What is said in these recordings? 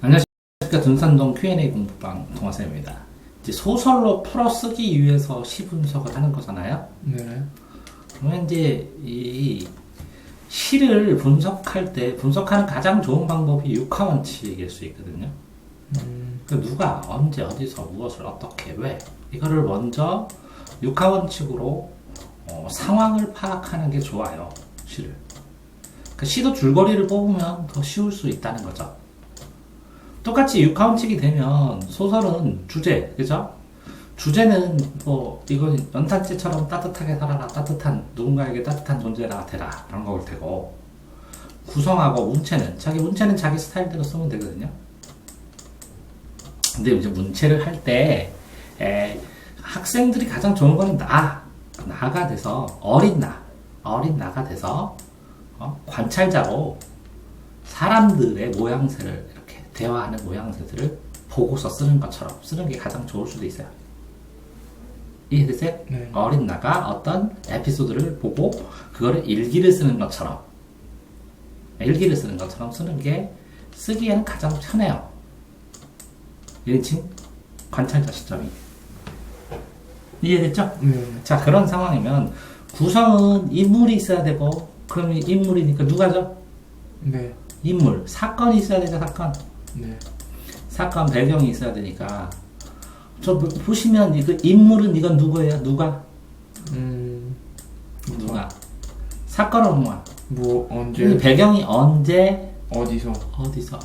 안녕하십니까 dun산동 Q&A 공부방 동화쌤입니다. 이제 소설로 풀어쓰기 위해서 시 분석을 하는 거잖아요. 네. 그러면 이제 이 시를 분석할 때 분석하는 가장 좋은 방법이 육하 원칙일 수 있거든요. 음, 그 누가 언제 어디서 무엇을 어떻게 왜 이거를 먼저 육하 원칙으로 어, 상황을 파악하는 게 좋아요 시를. 그 시도 줄거리를 뽑으면 더 쉬울 수 있다는 거죠. 똑같이 육하원칙이 되면 소설은 주제, 그죠? 주제는 뭐 이건 연탄재처럼 따뜻하게 살아라, 따뜻한 누군가에게 따뜻한 존재가 되라 그런 거일 테고 구성하고 문체는 자기 문체는 자기 스타일대로 쓰면 되거든요. 근데 이제 문체를 할 때 학생들이 가장 좋은 거는 나 나가 돼서 어린 나 어린 나가 돼서 어? 관찰자로 사람들의 모양새를 대화하는 모양새들을 보고서 쓰는 것처럼 쓰는 게 가장 좋을 수도 있어요. 이해되세요? 네. 어린 나가 어떤 에피소드를 보고 그거를 일기를 쓰는 것처럼 일기를 쓰는 것처럼 쓰는 게 쓰기에는 가장 편해요. 일진 관찰자 시점이 이해됐죠? 네. 자 그런 상황이면 구성은 인물이 있어야 되고 그럼 인물이니까 누가죠? 네. 인물 사건이 있어야 되죠 사건 네. 사건 배경이 있어야 되니까 저 보- 보시면 이거 인물은 이건 누구예요? 누가? 음, 누가? 사건은 뭐야? 뭐, 이 언제, 배경이 언제 어디서. 어디서?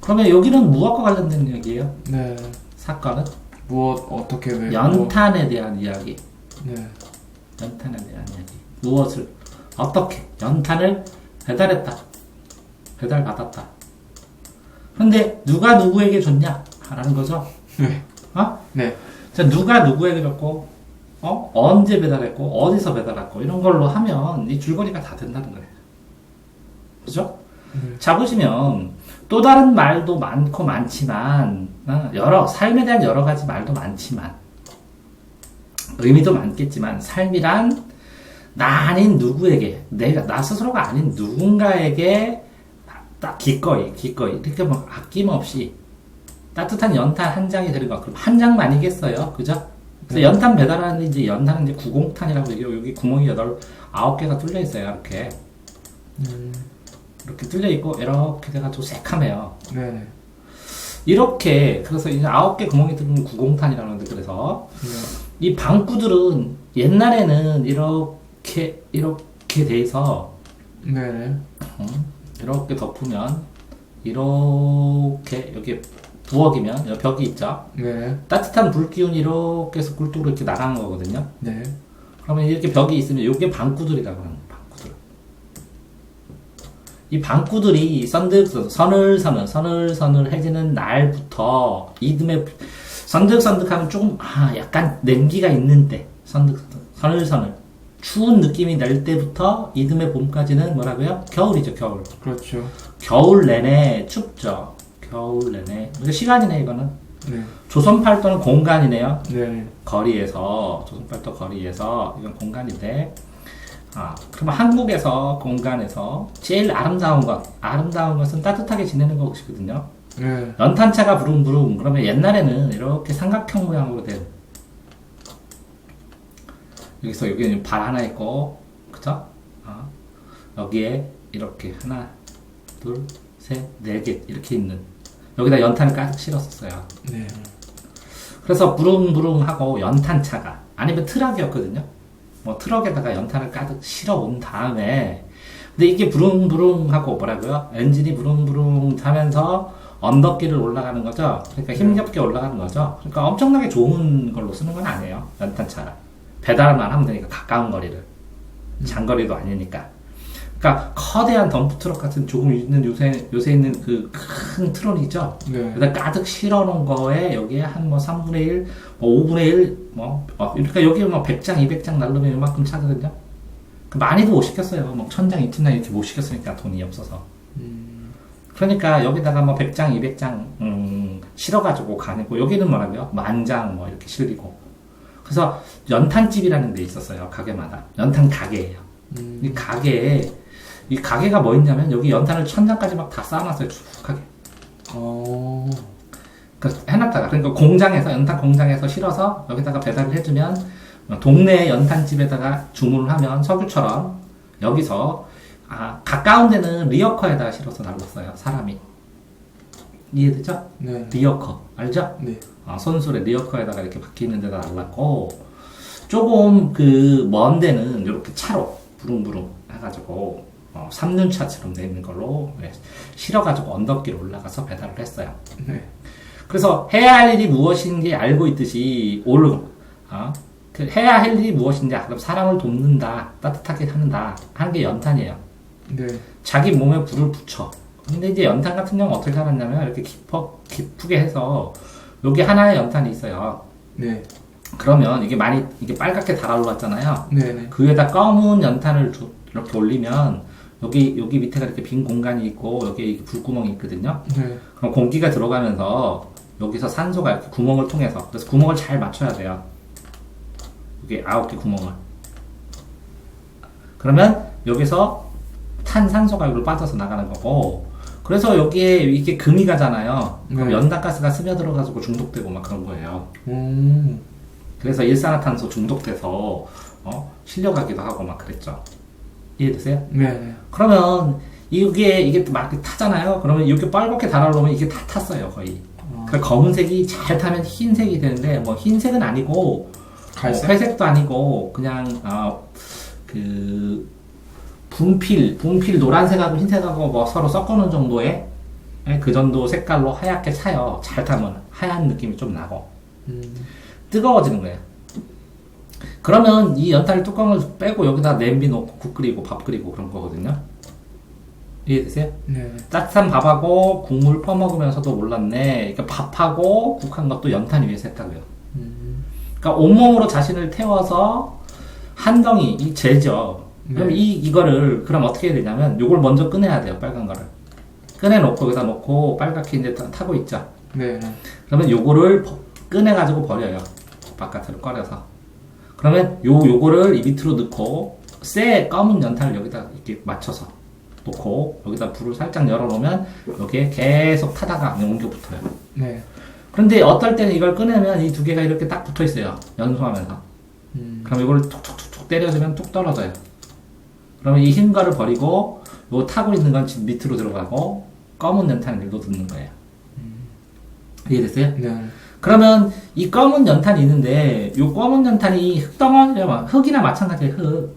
그러면 여기는 무엇과 관련된 얘기예요? 네. 사건은 무엇, 어떻게, 왜. 연탄에 대한 이야기. 뭐, 네. 연탄에 대한 이야기. 무엇을 어떻게 연탄을 배달했다. 배달 받았다. 근데 누가 누구에게 줬냐? 라는 거죠. 네. 어? 네. 자, 누가 누구에게 줬고, 어? 언제 배달했고, 어디서 배달했고, 이런 걸로 하면 이 줄거리가 다 된다는 거예요. 그죠? 네. 자, 보시면 또 다른 말도 많고 많지만, 어, 여러, 삶에 대한 여러 가지 말도 많지만, 의미도 많겠지만, 삶이란 나 아닌 누구에게, 내가, 나 스스로가 아닌 누군가에게 딱 기꺼이, 기꺼이, 이렇게 막 아낌없이 따뜻한 연탄 한 장이 되는 거. 그럼 한 장만이겠어요? 그죠? 그래서 네. 연탄 배달하는 이제 연탄은 이제 구공탄이라고 얘기해요. 여기 구멍이 여덟, 아홉 개가 뚫려 있어요. 이렇게. 음, 이렇게 뚫려 있고, 이렇게 돼가지고 새카매요. 네네. 이렇게, 그래서 이제 아홉 개 구멍이 뚫린 구공탄이라고 하는데, 그래서 네. 이 방구들은 옛날에는 이렇게, 이렇게 돼서, 네네. 음, 이렇게 덮으면, 이렇게, 여기 부엌이면, 여기 벽이 있죠? 네. 따뜻한 불 기운이 이렇게 해서 굴뚝으로 이렇게 나가는 거거든요. 네. 그러면 이렇게 벽이 있으면 이게 방구들이라고 하는 거예요. 방구들. 이 방구들이 선득 서늘서늘 서늘서늘해지는 날부터 이듬해 선득선득하면 조금 아 약간 냉기가 있는데 선득 서늘서늘 추운 느낌이 날 때부터 이듬해 봄까지는 뭐라고요? 겨울이죠 겨울. 그렇죠. 겨울 내내 춥죠. 겨울 내내. 이거 시간이네 이거는. 네. 조선팔도는 공간이네요. 네. 거리에서 조선팔도 거리에서 이건 공간인데 아 그러면 한국에서 공간에서 제일 아름다운 것 아름다운 것은 따뜻하게 지내는 것이거든요 네. 연탄차가 부릉부릉 그러면 옛날에는 이렇게 삼각형 모양으로 된 여기서 여기는 발 하나 있고 그쵸 아, 여기에 이렇게 하나 둘셋네 개 이렇게 있는 여기다 연탄을 가득 실었었어요 네. 그래서 부릉부릉하고 연탄차가 아니면 트럭이었거든요. 뭐 트럭에다가 연탄을 가득 실어 온 다음에 근데 이게 부릉부릉하고 뭐라고요? 엔진이 부릉부릉 하면서 언덕길을 올라가는 거죠. 그러니까 힘겹게 올라가는 거죠. 그러니까 엄청나게 좋은 걸로 쓰는 건 아니에요. 연탄차가 배달만 하면 되니까 가까운 거리를 장거리도 아니니까. 그러니까 커다란 덤프 트럭 같은 조금 있는 요새 요새 있는 그 큰 트럭이죠. 네. 그다 가득 실어 놓은 거에 여기에 한 뭐 3분의 1, 뭐 5분의 1, 뭐, 어, 그러니까 여기에 뭐 100장, 200장 날르면 이만큼 차거든요. 그 많이도 못 시켰어요. 뭐 1000장, 2000장 이렇게 못 시켰으니까 돈이 없어서. 음, 그러니까 여기다가 뭐 100장, 200장, 음, 실어가지고 가고, 여기는 뭐라고요? 만장 뭐 이렇게 실리고. 그래서 연탄집이라는 데 있었어요. 가게마다. 연탄 가게예요. 음, 이 가게에 이 가게가 뭐 있냐면 여기 연탄을 천장까지 막 다 쌓아놨어요. 쭉하게. 어. 그 해놨다가 그러니까 공장에서 연탄 공장에서 실어서 여기다가 배달을 해주면 동네 연탄집에다가 주문을 하면 석유처럼 여기서 아 가까운 데는 리어커에다가 실어서 날랐어요 사람이 이해되죠? 네. 리어커 알죠? 네. 아, 손수레 리어커에다가 이렇게 박혀 있는 데다 날랐고 조금 그 먼 데는 이렇게 차로 부릉부릉 해가지고 어, 3륜차처럼 돼 있는 걸로 예, 실어가지고 언덕길 올라가서 배달을 했어요. 네. 그래서 해야 할 일이 무엇인지 알고 있듯이 올 어? 그 해야 할 일이 무엇인지 알고 사람을 돕는다 따뜻하게 하는다 하는 게 연탄이에요. 네. 자기 몸에 불을 붙여. 근데 이제 연탄 같은 경우는 어떻게 살았냐면 이렇게 깊어 깊게 해서 여기 하나의 연탄이 있어요. 네. 그러면 이게 많이 이게 빨갛게 달아올랐잖아요. 네. 네. 그 위에다 검은 연탄을 두- 이렇게 올리면 여기 여기 밑에가 이렇게 빈 공간이 있고 여기 불구멍이 있거든요. 네. 그럼 공기가 들어가면서 여기서 산소가 이렇게 구멍을 통해서 그래서 구멍을 잘 맞춰야 돼요. 여기 아홉 개 구멍을. 그러면 여기서 탄산소가 여기로 빠져서 나가는 거고. 그래서 여기에 이게 금이 가잖아요. 그럼 네. 연탄가스가 스며들어가지고 중독되고 막 그런 거예요. 오. 그래서 일산화탄소 중독돼서 어? 실려가기도 하고 막 그랬죠. 이해되세요? 네. 네. 그러면 이게 이게 막 타잖아요. 그러면 이렇게 빨갛게 달아놓으면 이게 다 탔어요 거의. 어. 그 검은색이 잘 타면 흰색이 되는데 뭐 흰색은 아니고 갈색? 뭐 회색도 아니고 그냥 어, 그 분필 분필 노란색하고 흰색하고 뭐 서로 섞어놓은 정도의 예, 그 정도 색깔로 하얗게 차요. 잘 타면 하얀 느낌이 좀 나고 음. 뜨거워지는 거예요. 그러면 이 연탄 뚜껑을 빼고 여기다 냄비 놓고 국 끓이고 밥 끓이고 그런 거거든요. 이해되세요? 네. 따뜻한 밥하고 국물 퍼먹으면서도 몰랐네. 그러니까 밥하고 국한 것도 연탄 위에서 했다고요. 음. 그러니까 온몸으로 자신을 태워서 한 덩이 이 재죠. 그럼 네. 이 이거를 그럼 어떻게 해야 되냐면 요걸 먼저 꺼내야 돼요. 빨간 거를 꺼내 놓고 여기다 놓고 빨갛게 이제 타- 타고 있죠. 네. 네. 그러면 요거를 버- 꺼내 가지고 버려요. 바깥으로 꺼내서. 그러면 요 요거를 이 밑으로 넣고 쇠 검은 연탄을 여기다 이렇게 맞춰서 놓고 여기다 불을 살짝 열어 놓으면 여기에 계속 타다가 옮겨 붙어요. 네. 그런데 어떨 때는 이걸 꺼내면 이 두 개가 이렇게 딱 붙어 있어요. 연소하면서. 음. 그럼 이걸 툭툭툭툭 때려주면 뚝 떨어져요. 그러면 이흰 거를 버리고 요 타고 있는 건 밑으로 들어가고 검은 연탄을 일로 넣는 거예요. 이해됐어요? 네. 그러면 이 검은 연탄이 있는데 이 검은 연탄이 흙덩어리나 흙이나 마찬가지예요. 흙.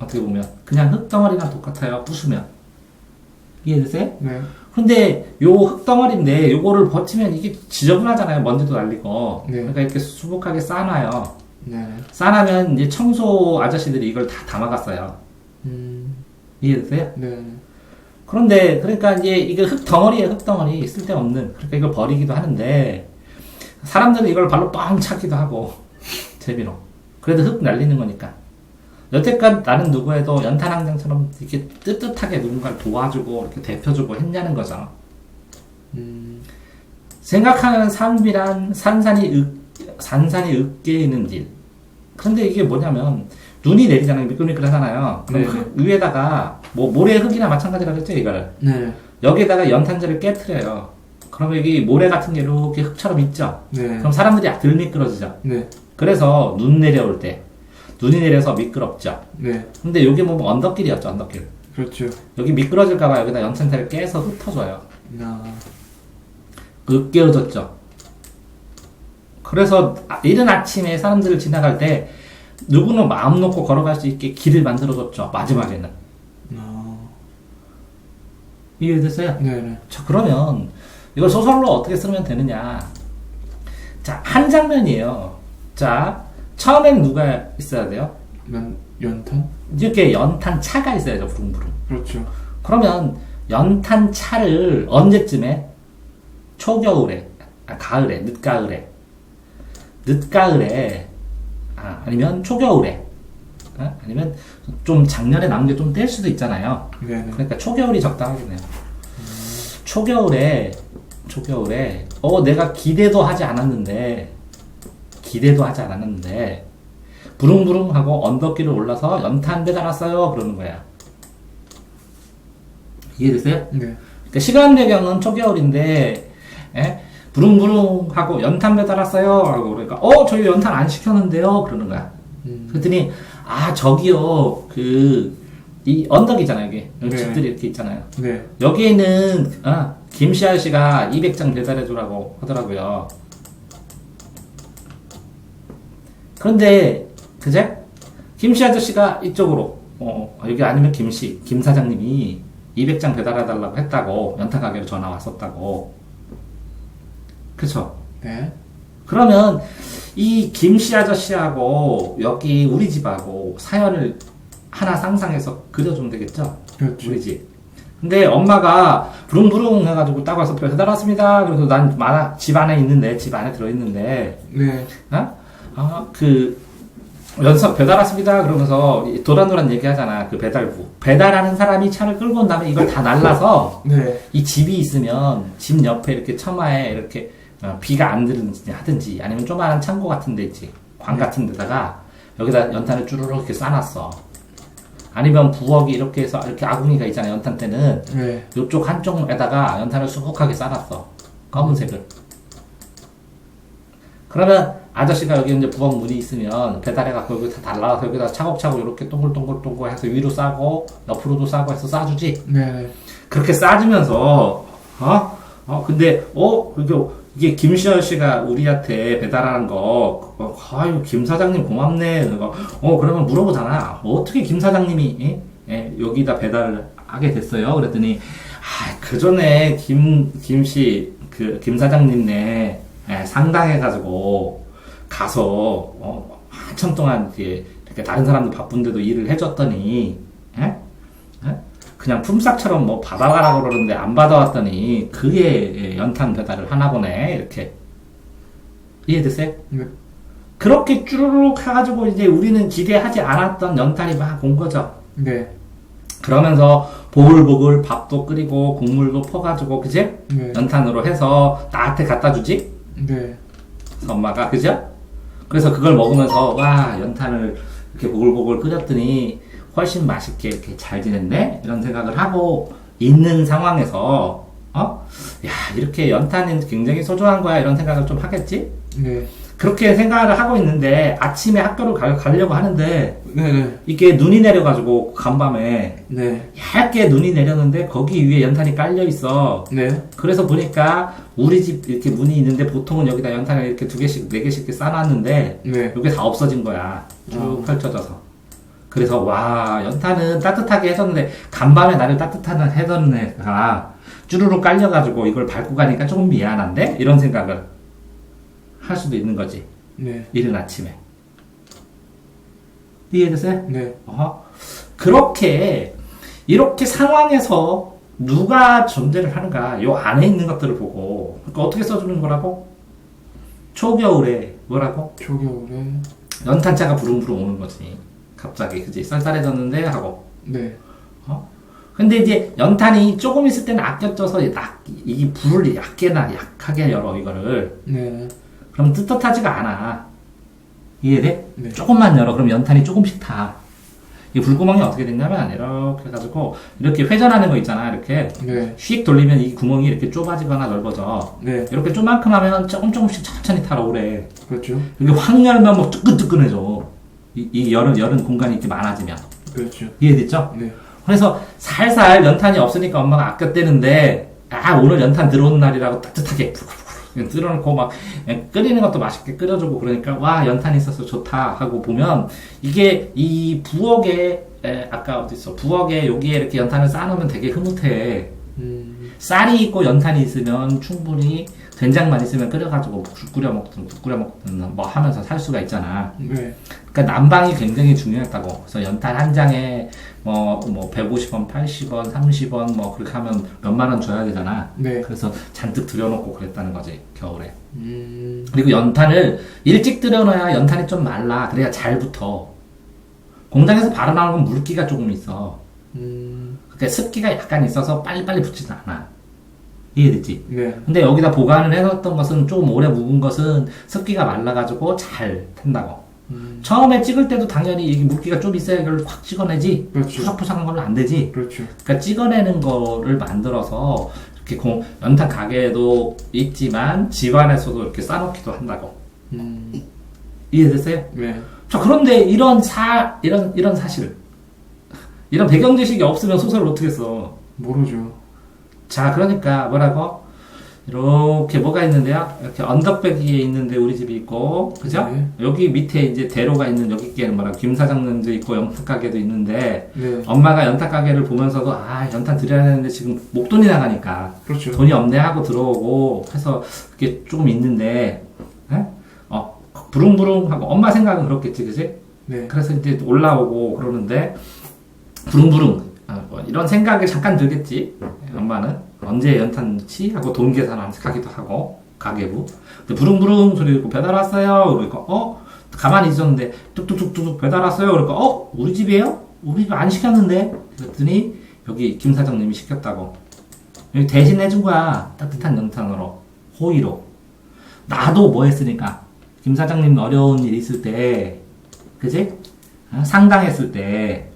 어떻게 보면 그냥 흙덩어리랑 똑같아요. 부수면 이해되세요? 네. 근데 요 흙덩어리인데 요거를 버티면 이게 지저분하잖아요. 먼지도 날리고. 네. 그러니까 이렇게 수북하게 쌓아놔요. 네. 쌓아놓으면 이제 청소 아저씨들이 이걸 다 담아갔어요. 음. 이해되세요? 네. 그런데 그러니까 이제 이게 흙덩어리에 흙덩어리 쓸데없는 그러니까 이걸 버리기도 하는데 사람들은 이걸 발로 뻥 차기도 하고 재미로 그래도 흙 날리는 거니까 여태껏 나는 누구에도 연탄항쟁처럼 이렇게 뜨뜻하게 누군가를 도와주고 이렇게 대표주고 했냐는 거죠 음. 생각하는 삶이란 산산이 윽, 산산이 으깨이는 일 그런데 이게 뭐냐면 눈이 내리잖아요 미끌미끌 하잖아요 그럼 네. 흙 위에다가 뭐 모래 흙이나 마찬가지라 그랬죠 이거를 네. 여기에다가 연탄재를 깨트려요. 그러면 여기 모래 같은 게 이렇게 흙처럼 있죠? 네. 그럼 사람들이 덜 미끄러지죠? 네. 그래서 눈 내려올 때, 눈이 내려서 미끄럽죠? 네. 근데 여기 뭐 언덕길이었죠, 언덕길. 그렇죠. 여기 미끄러질까봐 여기다 연탄재를 깨서 흩어줘요. 나. 으깨어졌죠? 그래서 아- 이른 아침에 사람들을 지나갈 때, 누구는 마음 놓고 걸어갈 수 있게 길을 만들어줬죠, 마지막에는. 나. 이해됐어요? 네. 네. 자, 그러면 이걸 소설로 어떻게 쓰면 되느냐. 자, 한 장면이에요. 자, 처음에는 누가 있어야 돼요? 연 연탄? 이렇게 연탄 차가 있어야죠, 부릉부릉. 그렇죠. 그러면 연탄 차를 언제쯤에? 초겨울에, 아, 가을에, 늦가을에. 늦가을에, 아, 아니면 초겨울에. 아, 아니면 좀 작년에 남은 게 좀 뗄 수도 있잖아요. 네. 네. 그러니까 초겨울이 적당하겠네요. 초겨울에 초겨울에 어 내가 기대도 하지 않았는데 기대도 하지 않았는데 부릉부릉 하고 언덕길을 올라서 연탄 배달 왔어요 그러는 거야. 이해되세요? 네. 그러니까 시간 배경은 초겨울인데 예? 부릉부릉 하고 연탄 배달 왔어요. 하고 그러니까 어 저희 연탄 안 시켰는데요. 그러는 거야. 음. 그랬더니 아 저기요. 그 이 언덕이잖아요 여기 여기 네. 집들이 이렇게 있잖아요. 네. 여기에는 아, 김씨 아저씨가 200장 배달해 주라고 하더라고요. 그런데 그제? 김씨 아저씨가 이쪽으로 어, 여기 아니면 김씨 김 사장님이 200장 배달해 달라고 했다고 연탄 가게로 전화 왔었다고 그쵸 네. 그러면 이 김 씨 아저씨하고 여기 우리 집하고 사연을 하나 상상해서 그려주면 되겠죠? 그렇죠. 우리 집. 근데 엄마가 부릉부릉 해가지고 딱 와서 배달 왔습니다. 그래서 난 마- 집 안에 있는데, 집 안에 들어있는데, 네. 어? 아, 그, 연석 배달 왔습니다. 그러면서 이 도란도란 얘기하잖아. 그 배달부. 배달하는 사람이 차를 끌고 온 다음에 이걸 다 날라서 네. 이 집이 있으면 집 옆에 이렇게 처마에 이렇게 어, 비가 안 들든지 하든지 아니면 조그마한 창고 같은 데 있지. 광 같은 데다가 여기다 연탄을 쭈르륵 이렇게 싸놨어. 아니면 부엌이 이렇게 해서 이렇게 아궁이가 있잖아요 연탄 때는. 네. 이쪽 한쪽에다가 연탄을 수북하게 싸놨어 검은색을. 그러면 아저씨가 여기 이제 부엌 문이 있으면 배달해갖고 여기 다 달라서 여기다 차곡차곡 이렇게 동글동글동글 해서 위로 싸고 옆으로도 싸고 해서 싸주지? 네. 그렇게 싸주면서 어? 어 근데 어? 이게 이게 김시현 씨가 우리한테 배달하는 거 어, 아유 김 사장님 고맙네 어 그러면 물어보잖아 뭐 어떻게 김 사장님이 예? 예, 여기다 배달을 하게 됐어요 그랬더니 아 그 전에 김 김 씨 그 김 사장님네 예, 상당해 가지고 가서 어 한참 동안 이렇게, 이렇게 다른 사람들 바쁜데도 일을 해줬더니? 그냥 품삯처럼 뭐 받아가라고 그러는데 안 받아왔더니 그게 연탄 배달을 하나 보네 이렇게 이해되세요? 네. 그렇게 쭈르륵 해가지고 이제 우리는 기대하지 않았던 연탄이 막 온 거죠 네. 그러면서 보글보글 밥도 끓이고 국물도 퍼가지고 그지? 네. 연탄으로 해서 나한테 갖다 주지? 네. 엄마가 그죠? 그래서 그걸 먹으면서 와 연탄을 이렇게 보글보글 끓였더니 훨씬 맛있게 이렇게 잘 지냈네 이런 생각을 하고 있는 상황에서 어? 야 이렇게 연탄은 굉장히 소중한 거야 이런 생각을 좀 하겠지? 네. 그렇게 생각을 하고 있는데 아침에 학교를 가, 가려고 하는데 네. 네. 이게 눈이 내려가지고 간밤에 네. 얇게 눈이 내렸는데 거기 위에 연탄이 깔려 있어 네. 그래서 보니까 우리 집 이렇게 문이 있는데 보통은 여기다 연탄을 이렇게 두 개씩 네 개씩 이렇게 쌓아놨는데 네. 이게 다 없어진 거야 쭉 펼쳐져서 그래서 와 연탄은 따뜻하게 해줬는데 간밤에 나를 따뜻한 해던 애가 쭈루룩 깔려가지고 이걸 밟고 가니까 조금 미안한데 이런 생각을 할 수도 있는 거지 네. 이른 아침에 이해되세요? 네. 어? 그렇게 이렇게 상황에서 누가 존재를 하는가 요 안에 있는 것들을 보고 그러니까 어떻게 써주는 거라고 초겨울에 뭐라고 초겨울에. 연탄차가 부릉부릉 오는 거지 갑자기 그지 쌀쌀해졌는데 하고 네. 어? 근데 이제 연탄이 조금 있을 때는 아껴져서 약, 이 불을 약게나 약하게 열어 이거를 네. 그럼 뜨뜻하지가 않아 이해돼? 네. 조금만 열어. 그럼 연탄이 조금씩 타. 이 불구멍이 어떻게 됐냐면 이렇게 해가지고 이렇게 회전하는 거 있잖아. 이렇게 네. 휙 돌리면 이 구멍이 이렇게 좁아지거나 넓어져. 네. 이렇게 좀만큼 하면 조금 조금씩 천천히 타라 오래. 그렇죠. 이게 확 열면 뭐 뜨끈뜨끈해져. 이, 이 열은 열은 공간이 이렇게 많아지면 그렇죠. 이해됐죠? 네. 그래서 살살 연탄이 없으니까 엄마가 아꼈대는데 아 오늘 연탄 들어오는 날이라고 따뜻하게 푸르푸르 끓여놓고 막 끓이는 것도 맛있게 끓여주고 그러니까 와 연탄이 있어서 좋다 하고 보면 이게 이 부엌에 에, 아까 어디 있어 부엌에 여기에 이렇게 연탄을 쌓아놓으면 되게 흐뭇해 음. 쌀이 있고 연탄이 있으면 충분히 된장만 있으면 끓여가지고 죽 끓여 먹든 국 끓여 먹든 뭐 하면서 살 수가 있잖아 네. 그러니까 난방이 굉장히 중요했다고. 그래서 연탄 한 장에 뭐, 뭐 150원, 80원, 30원 뭐 그렇게 하면 몇만 원 줘야 되잖아. 네. 그래서 잔뜩 들여놓고 그랬다는 거지, 겨울에. 음. 그리고 연탄을 일찍 들여놔야 연탄이 좀 말라. 그래야 잘 붙어. 공장에서 바로 나오는 건 물기가 조금 있어. 음. 그러니까 습기가 약간 있어서 빨리빨리 붙지는 않아. 이해됐지? 네. 근데 여기다 보관을 해놨던 것은 조금 오래 묵은 것은 습기가 말라가지고 잘 탄다고. 음. 처음에 찍을 때도 당연히 이게 물기가 좀 있어야 이걸 확 찍어내지. 그렇죠. 푸석푸석한 걸로 안 되지. 그렇죠. 그러니까 찍어내는 거를 만들어서 이렇게 공, 연탄 가게에도 있지만 집안에서도 이렇게 싸놓기도 한다고. 음. 이해됐어요? 네. 자, 그런데 이런 사, 이런, 이런 사실. 이런 배경 지식이 없으면 소설을 어떻게 써? 모르죠. 자, 그러니까 뭐라고? 이렇게 뭐가 있는데요? 이렇게 언덕배기에 있는데 우리 집이 있고, 그죠? 네. 여기 밑에 이제 대로가 있는 여기께는 뭐라고 김 사장님도 있고 연탄 가게도 있는데 네. 엄마가 연탄 가게를 보면서도 아 연탄 드려야 되는데 지금 목돈이 나가니까 그렇죠. 돈이 없네 하고 들어오고 해서 그게 조금 있는데 에? 어 부릉부릉 하고 엄마 생각은 그렇겠지 그지? 네. 그래서 이제 올라오고 그러는데 부릉부릉 아, 뭐 이런 생각이 잠깐 들겠지. 엄마는 언제 연탄 넣지 하고 돈 계산하면서 가기도 하고 가계부. 근데 부릉부릉 소리 듣고 배달 왔어요. 그러니까 어? 가만히 있었는데 뚝뚝뚝뚝 배달 왔어요. 그러니까 어? 우리 집이에요? 우리 집 안 시켰는데? 그랬더니 여기 김 사장님이 시켰다고. 여기 대신 해준 거야. 따뜻한 연탄으로. 호의로. 나도 뭐 했으니까. 김 사장님 어려운 일 있을 때. 그지? 어? 상당했을 때. 어?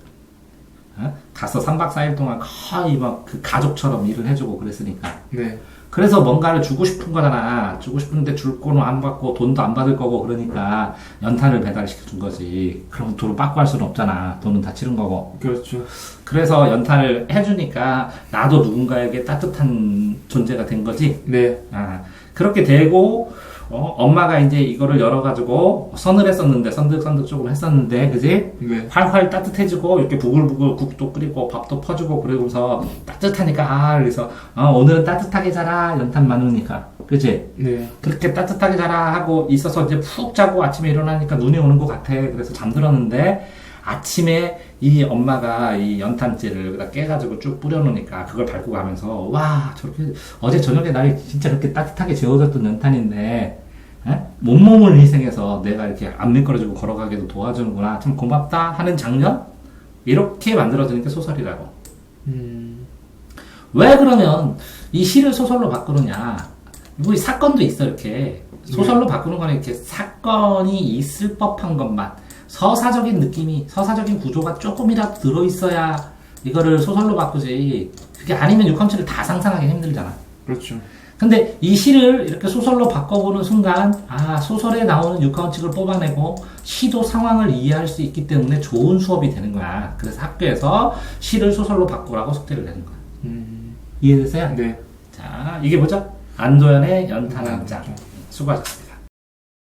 가서 3박 4일 동안 거의 막 그 가족처럼 일을 해주고 그랬으니까 네. 그래서 뭔가를 주고 싶은 거잖아 주고 싶은데 줄 거는 안 받고 돈도 안 받을 거고 그러니까 연탄을 배달시켜 준 거지 그럼 돈을 받고 할 수는 없잖아 돈은 다 치른 거고 그렇죠. 그래서 연탄을 해주니까 나도 누군가에게 따뜻한 존재가 된 거지 네. 아, 그렇게 되고 어, 엄마가 이제 이거를 열어가지고 선을 했었는데 선득선득 조금 했었는데 그지? 네. 활활 따뜻해지고 이렇게 부글부글 국도 끓이고 밥도 퍼주고 그러고서 따뜻하니까 아 그래서 어, 오늘은 따뜻하게 자라 연탄 많으니까 그지? 네. 그렇게 따뜻하게 자라 하고 있어서 이제 푹 자고 아침에 일어나니까 눈이 오는 것 같아 그래서 잠들었는데 아침에 이 엄마가 이 연탄재를 깨가지고 쭉 뿌려놓으니까 그걸 밟고 가면서 와 저렇게 어제 저녁에 날이 진짜 그렇게 따뜻하게 재워졌던 연탄인데 에? 몸몸을 희생해서 내가 이렇게 안 미끄러지고 걸어가게도 도와주는구나 참 고맙다 하는 장면 이렇게 만들어지는 게 소설이라고 음. 왜 그러면 이 시를 소설로 바꾸느냐? 뭐이 사건도 있어 이렇게 소설로 바꾸는 거는 이렇게 사건이 있을 법한 것만 서사적인 느낌이 서사적인 구조가 조금이라도 들어 있어야 이거를 소설로 바꾸지. 그게 아니면 6컴치를 다 상상하기 힘들잖아. 그렇죠. 근데 이 시를 이렇게 소설로 바꿔보는 순간, 아, 소설에 나오는 육하원칙을 뽑아내고, 시도 상황을 이해할 수 있기 때문에 좋은 수업이 되는 거야. 그래서 학교에서 시를 소설로 바꾸라고 숙제를 내는 거야. 음. 이해됐어요? 네. 자, 이게 뭐죠? 안도현의 연탄 한 장. 수고하셨습니다.